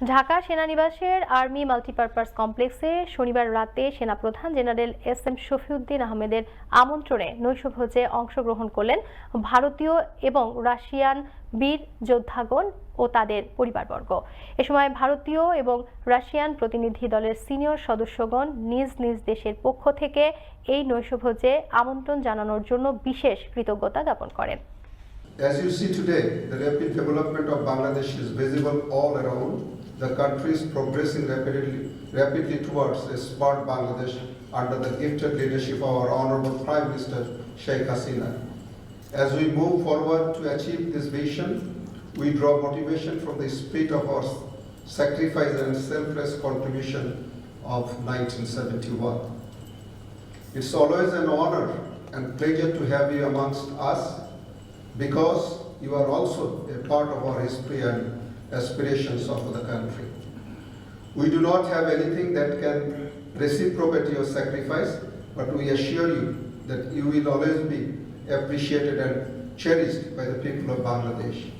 Dhaka সেনানিবাসের army multipurpose কমপ্লেক্সে শনিবার রাতে সেনাপ্রধান জেনারেল এস এম শফিউদ্দিন আহমেদের আমন্ত্রণে নৈশভোজে অংশগ্রহণ করলেন ভারতীয় এবং রাশিয়ান বীর যোদ্ধাগণ ও তাদের পরিবারবর্গ এ সময় ভারতীয় এবং রাশিয়ান প্রতিনিধি দলের সিনিয়র সদস্যগণ নিজ নিজ দেশের পক্ষ থেকে এই নৈশভোজে আমন্ত্রণ জানানোর জন্য বিশেষ কৃতজ্ঞতা জ্ঞাপন করেন As you see today, the rapid development of Bangladesh is visible all around. The country is progressing rapidly, rapidly towards a smart Bangladesh under the gifted leadership of our Honorable Prime Minister Sheikh Hasina. As we move forward to achieve this vision, we draw motivation from the spirit of our sacrifice and selfless contribution of 1971. It's always an honor and pleasure to have you amongst us because you are also a part of our history and aspirations of the country. We do not have anything that can reciprocate your sacrifice, but we assure you that you will always be appreciated and cherished by the people of Bangladesh.